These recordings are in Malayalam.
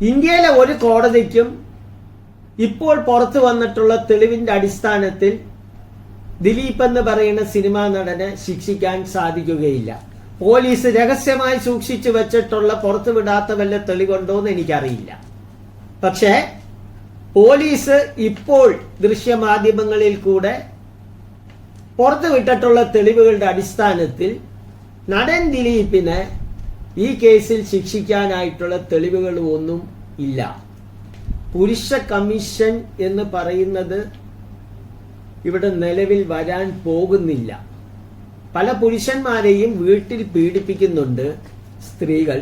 ഇന്ത്യയിലെ ഒരു കോടതിക്കും ഇപ്പോൾ പുറത്തു വന്നിട്ടുള്ള തെളിവിന്റെ അടിസ്ഥാനത്തിൽ ദിലീപ് എന്ന് പറയുന്ന സിനിമാ നടനെ ശിക്ഷിക്കാൻ സാധിക്കുകയില്ല. പോലീസ് രഹസ്യമായി സൂക്ഷിച്ചു വെച്ചിട്ടുള്ള പുറത്തു വിടാത്ത വല്ല തെളിവുണ്ടോ എന്ന് എനിക്കറിയില്ല. പക്ഷേ പോലീസ് ഇപ്പോൾ ദൃശ്യമാധ്യമങ്ങളിൽ കൂടെ പുറത്തുവിട്ടിട്ടുള്ള തെളിവുകളുടെ അടിസ്ഥാനത്തിൽ നടൻ ദിലീപിനെ ഈ കേസിൽ ശിക്ഷിക്കാനായിട്ടുള്ള തെളിവുകൾ ഒന്നും ഇല്ല. പുരുഷ കമ്മീഷൻ എന്ന് പറയുന്നത് ഇവിടെ നിലവിൽ വരാൻ പോകുന്നില്ല. പല പുരുഷന്മാരെയും വീട്ടിൽ പീഡിപ്പിക്കുന്നുണ്ട് സ്ത്രീകൾ.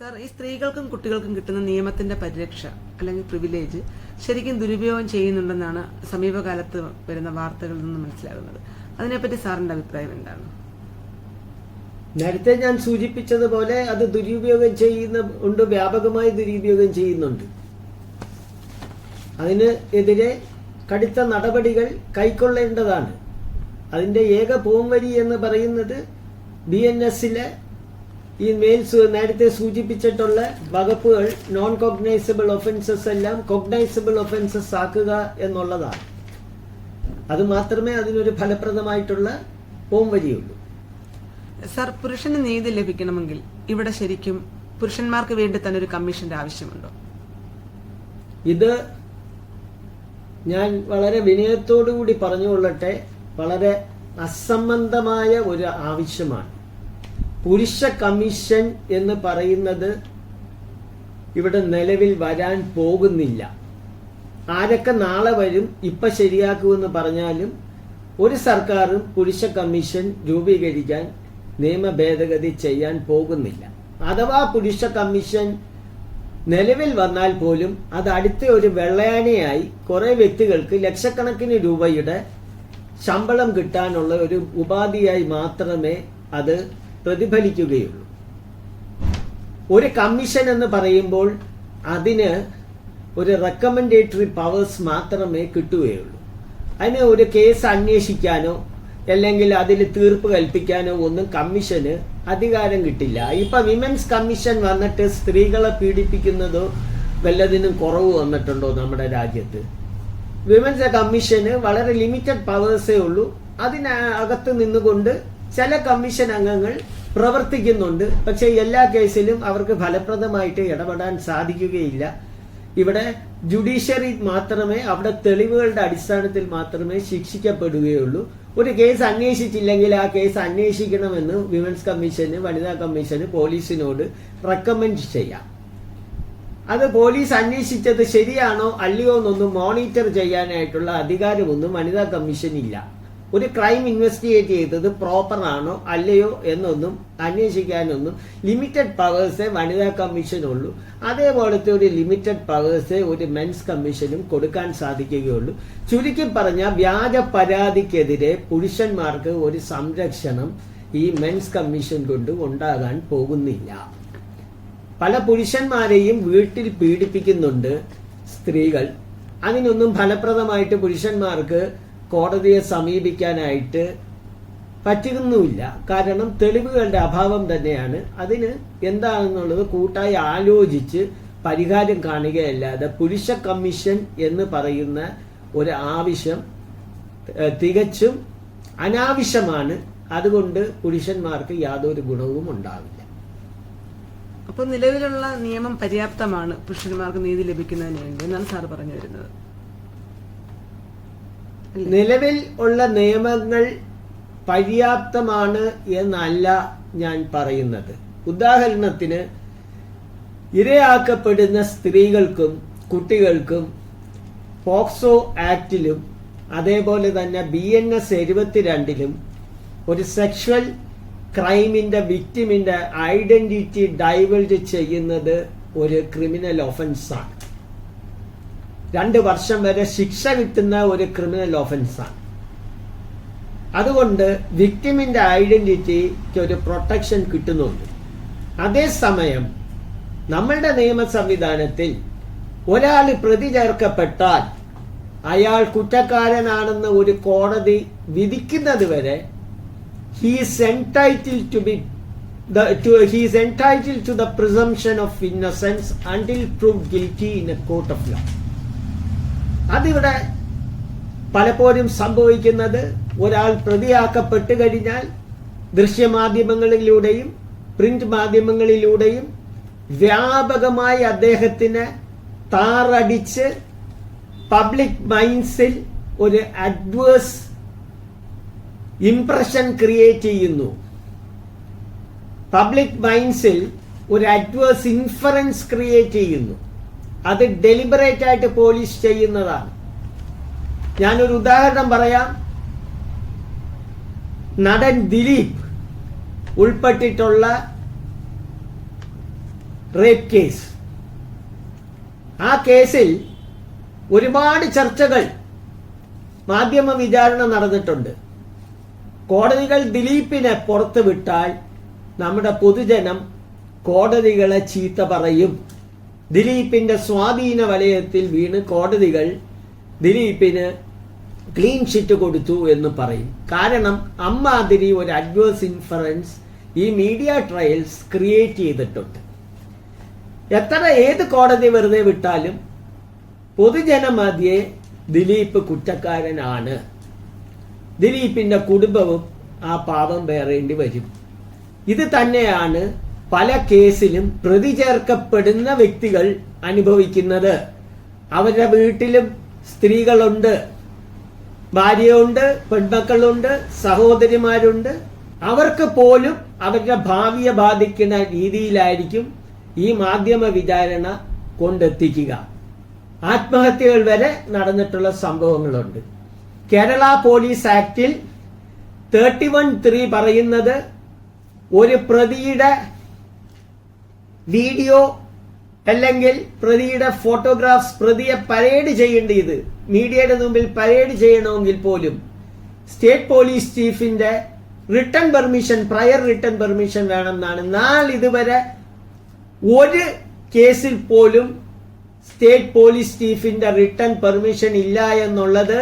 സാർ ഈ സ്ത്രീകൾക്കും കുട്ടികൾക്കും കിട്ടുന്ന നിയമത്തിന്റെ പരിരക്ഷ അല്ലെങ്കിൽ പ്രിവിലേജ് ശരിക്കും ദുരുപയോഗം ചെയ്യുന്നുണ്ടെന്നാണ് സമീപകാലത്ത് വരുന്ന വാർത്തകളിൽ നിന്ന് മനസ്സിലാകുന്നത്. അതിനെപ്പറ്റി സാറിന്റെ അഭിപ്രായം എന്താണ്? നേരത്തെ ഞാൻ സൂചിപ്പിച്ചതുപോലെ അത് ദുരുപയോഗം ചെയ്യുന്ന ഉണ്ട് വ്യാപകമായി ദുരുപയോഗം ചെയ്യുന്നുണ്ട്. അതിന് എതിരെ കടുത്ത നടപടികൾ കൈക്കൊള്ളേണ്ടതാണ്. അതിന്റെ ഏക പോംവരി എന്ന് പറയുന്നത് ബി എൻ എസിലെ ഈ മേൽ നേരത്തെ സൂചിപ്പിച്ചിട്ടുള്ള വകുപ്പുകൾ നോൺ കോഗ്നൈസബിൾ ഒഫൻസസ് എല്ലാം കോഗ്നൈസബിൾ ഒഫൻസസ് ആക്കുക എന്നുള്ളതാണ്. അത് മാത്രമേ അതിനൊരു ഫലപ്രദമായിട്ടുള്ള പോംവരിയുള്ളൂ സാർ പുരുഷന് നീതി ലഭിക്കണമെങ്കിൽ ഇവിടെ ശരിക്കും പുരുഷന്മാർക്ക് വേണ്ടി തന്നെ ഒരു കമ്മീഷന്റെ ആവശ്യമുണ്ടോ? ഇത് ഞാൻ വളരെ വിനയത്തോടുകൂടി പറഞ്ഞുകൊള്ളട്ടെ വളരെ അസംബന്ധമായ ഒരു ആവശ്യമാണ്. പുരുഷ കമ്മീഷൻ എന്ന് പറയുന്നത് ഇവിടെ നിലവിൽ വരാൻ പോകുന്നില്ല. ആരൊക്കെ നാളെ വരും ഇപ്പൊ ശരിയാക്കുമെന്ന് പറഞ്ഞാലും ഒരു സർക്കാരും പുരുഷ കമ്മീഷൻ രൂപീകരിക്കാൻ നിയമ ഭേദഗതി ചെയ്യാൻ പോകുന്നില്ല. അഥവാ പുരുഷ കമ്മീഷൻ നിലവിൽ വന്നാൽ പോലും അത് അടുത്ത ഒരു വെള്ളയാനയായി കുറെ വ്യക്തികൾക്ക് ലക്ഷക്കണക്കിന് രൂപയുടെ ശമ്പളം കിട്ടാനുള്ള ഒരു ഉപാധിയായി മാത്രമേ അത് പ്രതിഫലിക്കുകയുള്ളൂ. ഒരു കമ്മീഷൻ എന്ന് പറയുമ്പോൾ അതിന് ഒരു റെക്കമെൻഡേറ്ററി പവേഴ്സ് മാത്രമേ കിട്ടുകയുള്ളൂ. അതിന് ഒരു കേസ് അന്വേഷിക്കാനോ അല്ലെങ്കിൽ അതിൽ തീർപ്പ് കൽപ്പിക്കാനോ ഒന്നും കമ്മീഷന് അധികാരം കിട്ടില്ല. ഇപ്പൊ വിമൻസ് കമ്മീഷൻ വന്നിട്ട് സ്ത്രീകളെ പീഡിപ്പിക്കുന്നതോ വല്ലതിനും കുറവ് വന്നിട്ടുണ്ടോ നമ്മുടെ രാജ്യത്ത്? വിമൻസ് കമ്മീഷന് വളരെ ലിമിറ്റഡ് പവേഴ്സേ ഉള്ളൂ. അതിനകത്ത് നിന്നുകൊണ്ട് ചില കമ്മീഷൻ അംഗങ്ങൾ പ്രവർത്തിക്കുന്നുണ്ട്. പക്ഷേ എല്ലാ കേസിലും അവർക്ക് ഫലപ്രദമായിട്ട് ഇടപെടാൻ സാധിക്കുകയില്ല. ഇവിടെ ജുഡീഷ്യറി മാത്രമേ അവിടെ തെളിവുകളുടെ അടിസ്ഥാനത്തിൽ മാത്രമേ ശിക്ഷിക്കപ്പെടുകയുള്ളൂ. ഒരു കേസ് അന്വേഷിച്ചില്ലെങ്കിൽ ആ കേസ് അന്വേഷിക്കണമെന്ന് വിമൻസ് കമ്മീഷന് വനിതാ കമ്മീഷന് പോലീസിനോട് റെക്കമെൻഡ് ചെയ്യാം. അത് പോലീസ് അന്വേഷിച്ചത് ശരിയാണോ അല്ലയോ എന്നൊന്നും മോണിറ്റർ ചെയ്യാനായിട്ടുള്ള അധികാരമൊന്നും വനിതാ കമ്മീഷൻ ഇല്ല. ഒരു ക്രൈം ഇൻവെസ്റ്റിഗേറ്റ് ചെയ്തത് പ്രോപ്പറാണോ അല്ലയോ എന്നൊന്നും അന്വേഷിക്കാനൊന്നും ലിമിറ്റഡ് പവേഴ്സേ വനിതാ കമ്മീഷനുള്ളൂ അതേപോലത്തെ ഒരു ലിമിറ്റഡ് പവേഴ്സേ ഒരു മെൻസ് കമ്മീഷനും കൊടുക്കാൻ സാധിക്കുകയുള്ളൂ. ചുരുക്കി പറഞ്ഞ വ്യാജ പരാതിക്കെതിരെ പുരുഷന്മാർക്ക് ഒരു സംരക്ഷണം ഈ മെൻസ് കമ്മീഷൻ കൊണ്ട് ഉണ്ടാകാൻ പോകുന്നില്ല. പല പുരുഷന്മാരെയും വീട്ടിൽ പീഡിപ്പിക്കുന്നുണ്ട് സ്ത്രീകൾ. അതിനൊന്നും ഫലപ്രദമായിട്ട് പുരുഷന്മാർക്ക് കോടതിയെ സമീപിക്കാനായിട്ട് പറ്റുന്നുമില്ല. കാരണം തെളിവുകളുടെ അഭാവം തന്നെയാണ്. അതിന് എന്താണെന്നുള്ളത് കൂട്ടായി ആലോചിച്ച് പരിഹാരം കാണുകയല്ലാതെ പുരുഷ കമ്മീഷൻ എന്ന് പറയുന്ന ഒരു ആവശ്യം തികച്ചും അനാവശ്യമാണ്. അതുകൊണ്ട് പുരുഷന്മാർക്ക് യാതൊരു ഗുണവും ഉണ്ടാവില്ല. അപ്പോൾ നിലവിലുള്ള നിയമം പര്യാപ്തമാണ് പുരുഷന്മാർക്ക് നീതി ലഭിക്കുന്നതിന് വേണ്ടി എന്നാണ് സാർ പറഞ്ഞു വരുന്നത്. നിലവിൽ ഉള്ള നിയമങ്ങൾ പര്യാപ്തമാണ് എന്നല്ല ഞാൻ പറയുന്നത്. ഉദാഹരണത്തിന് ഇരയാക്കപ്പെടുന്ന സ്ത്രീകൾക്കും കുട്ടികൾക്കും പോക്സോ ആക്ടിലും അതേപോലെ തന്നെ ബി എൻ എസ് എഴുപത്തിരണ്ടിലും ഒരു സെക്ഷൽ ക്രൈമിന്റെ വിക്ടിമിന്റെ ഐഡന്റിറ്റി ഡൈവേർട്ട് ചെയ്യുന്നത് ഒരു ക്രിമിനൽ ഒഫൻസാണ് രണ്ട് വർഷം വരെ ശിക്ഷ കിട്ടുന്ന ഒരു ക്രിമിനൽ ഓഫൻസാണ് അതുകൊണ്ട് വിക്ടിമിന്റെ ഐഡന്റിറ്റിക്ക് ഒരു പ്രൊട്ടക്ഷൻ കിട്ടുന്നുണ്ട് അതേസമയം നമ്മളുടെ നിയമ സംവിധാനത്തിൽ ഒരാൾ പ്രതി ചേർക്കപ്പെട്ടാൽ അയാൾ കുറ്റക്കാരനാണെന്ന് ഒരു കോടതി വിധിക്കുന്നത് വരെ he's entitled to be he's entitled to the presumption of innocence presumption prove guilty in a guilty of law. അതിവിടെ പലപ്പോഴും സംഭവിക്കുന്നത് ഒരാൾ പ്രതിയാക്കപ്പെട്ട് കഴിഞ്ഞാൽ ദൃശ്യമാധ്യമങ്ങളിലൂടെയും പ്രിന്റ് മാധ്യമങ്ങളിലൂടെയും വ്യാപകമായി അദ്ദേഹത്തിന് താറടിച്ച് പബ്ലിക് മൈൻഡ്സിൽ ഒരു അഡ്വേഴ്സ് ഇംപ്രഷൻ ക്രിയേറ്റ് ചെയ്യുന്നു. പബ്ലിക് മൈൻഡ്സിൽ ഒരു അഡ്വേഴ്സ് ഇൻഫറൻസ് ക്രിയേറ്റ് ചെയ്യുന്നു. അത് ഡെലിബറേറ്റ് ആയിട്ട് പോലീസ് ചെയ്യുന്നതാണ്. ഞാനൊരു ഉദാഹരണം പറയാം. നടൻ ദിലീപ് ഉൾപ്പെട്ടിട്ടുള്ള റേപ്പ് കേസ് ആ കേസിൽ ഒരുപാട് ചർച്ചകൾ മാധ്യമ വിചാരണ നടന്നിട്ടുണ്ട്. കോടതികൾ ദിലീപിനെ പുറത്തുവിട്ടാൽ നമ്മുടെ പൊതുജനം കോടതികളെ ചീത്ത പറയും. ദിലീപിന്റെ സ്വാധീന വലയത്തിൽ വീണ് കോടതികൾ ദിലീപിന് ക്ലീൻ ഷീറ്റ് കൊടുത്തു എന്ന് പറയും. കാരണം അമ്മാതിരി ഒരു അഡ്വേഴ്സ് ഇൻഫറൻസ് ഈ മീഡിയ ട്രയൽസ് ക്രിയേറ്റ് ചെയ്തിട്ടുണ്ട്. എത്ര ഏത് കോടതി വെറുതെ വിട്ടാലും പൊതുജനമധ്യേ ദിലീപ് കുറ്റക്കാരനാണ്. ദിലീപിന്റെ കുടുംബവും ആ പാപം പേറേണ്ടി വരും. ഇത് തന്നെയാണ് പല കേസിലും പ്രതി ചേർക്കപ്പെടുന്ന വ്യക്തികൾ അനുഭവിക്കുന്നത്. അവരുടെ വീട്ടിലും സ്ത്രീകളുണ്ട് ഭാര്യയുണ്ട് പെൺമക്കളുണ്ട് സഹോദരിമാരുണ്ട്. അവർക്ക് പോലും അവരുടെ ഭാവിയെ ബാധിക്കുന്ന രീതിയിലായിരിക്കും ഈ മാധ്യമ വിചാരണ കൊണ്ടെത്തിക്കുക. ആത്മഹത്യകൾ വരെ നടന്നിട്ടുള്ള സംഭവങ്ങളുണ്ട്. കേരള പോലീസ് ആക്ടിൽ തേർട്ടി വൺ ത്രീ പറയുന്നത് ഒരു പ്രതിയുടെ വീഡിയോ അല്ലെങ്കിൽ പ്രതിയുടെ ഫോട്ടോഗ്രാഫ്സ് പ്രതിയെ പരേഡ് ചെയ്യേണ്ടത് മീഡിയയുടെ മുമ്പിൽ പരേഡ് ചെയ്യണമെങ്കിൽ പോലും state police ചീഫിന്റെ return permission prior return permission വേണമെന്നാണ്. നാളിതുവരെ ഒരു കേസിൽ പോലും സ്റ്റേറ്റ് പോലീസ് ചീഫിന്റെ റിട്ടേൺ പെർമിഷൻ ഇല്ല എന്നുള്ളത്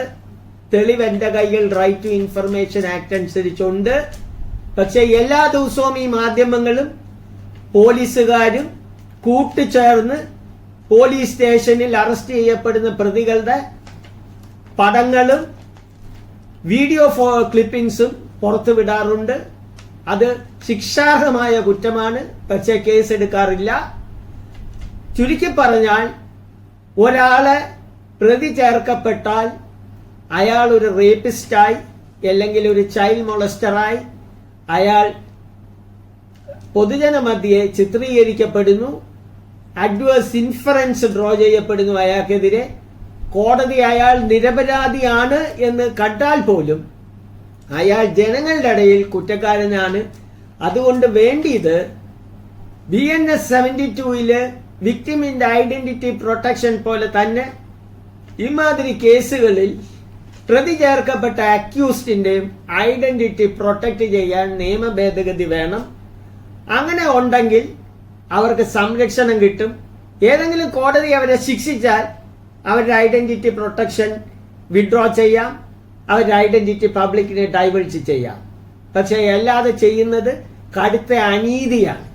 തെളിവ് എന്റെ കയ്യിൽ റൈറ്റ് ടു ഇൻഫർമേഷൻ ആക്ട് അനുസരിച്ചുണ്ട്. പക്ഷെ എല്ലാ ദിവസവും ഈ മാധ്യമങ്ങളും പോലീസുകാരും കൂട്ടുചേർന്ന് പോലീസ് സ്റ്റേഷനിൽ അറസ്റ്റ് ചെയ്യപ്പെടുന്ന പ്രതികളുടെ പടങ്ങളും വീഡിയോ ഫോ ക്ലിപ്പിംഗ്സും പുറത്തുവിടാറുണ്ട്. അത് ശിക്ഷാർഹമായ കുറ്റമാണ്. പക്ഷേ കേസ് എടുക്കാറില്ല ചുരുക്കി പറഞ്ഞാൽ ഒരാളെ പ്രതി ചേർക്കപ്പെട്ടാൽ അയാൾ ഒരു റേപ്പിസ്റ്റായി അല്ലെങ്കിൽ ഒരു ചൈൽഡ് മൊളസ്റ്ററായി അയാൾ പൊതുജന മധ്യെ ചിത്രീകരിക്കപ്പെടുന്നു. അഡ്വേഴ്സ് ഇൻഫറൻസ് ഡ്രോ ചെയ്യപ്പെടുന്നു അയാൾക്കെതിരെ. കോടതി അയാൾ നിരപരാധിയാണ് എന്ന് കണ്ടാൽ പോലും അയാൾ ജനങ്ങളുടെ ഇടയിൽ കുറ്റക്കാരനാണ്. അതുകൊണ്ട് വേണ്ടിയത് ബി എൻ എസ് സെവന്റി ടുവിൽ വിക്ടിമിന്റെ ഐഡന്റിറ്റി പ്രൊട്ടക്ഷൻ പോലെ തന്നെ ഇമാതിരി കേസുകളിൽ പ്രതി ചേർക്കപ്പെട്ട അക്യൂസ്ഡിന്റെയും ഐഡന്റിറ്റി പ്രൊട്ടക്ട് ചെയ്യാൻ നിയമ ഭേദഗതി വേണം. അങ്ങനെ ഉണ്ടെങ്കിൽ അവർക്ക് സംരക്ഷണം കിട്ടും. ഏതെങ്കിലും കോടതി അവരെ ശിക്ഷിച്ചാൽ അവരുടെ ഐഡന്റിറ്റി പ്രൊട്ടക്ഷൻ വിഡ്രോ ചെയ്യാം. അവരുടെ ഐഡന്റിറ്റി പബ്ലിക്കിനെ ഡൈവേഴ്സ് ചെയ്യാം. പക്ഷേ അല്ലാതെ ചെയ്യുന്നത് കടുത്ത അനീതിയാണ്.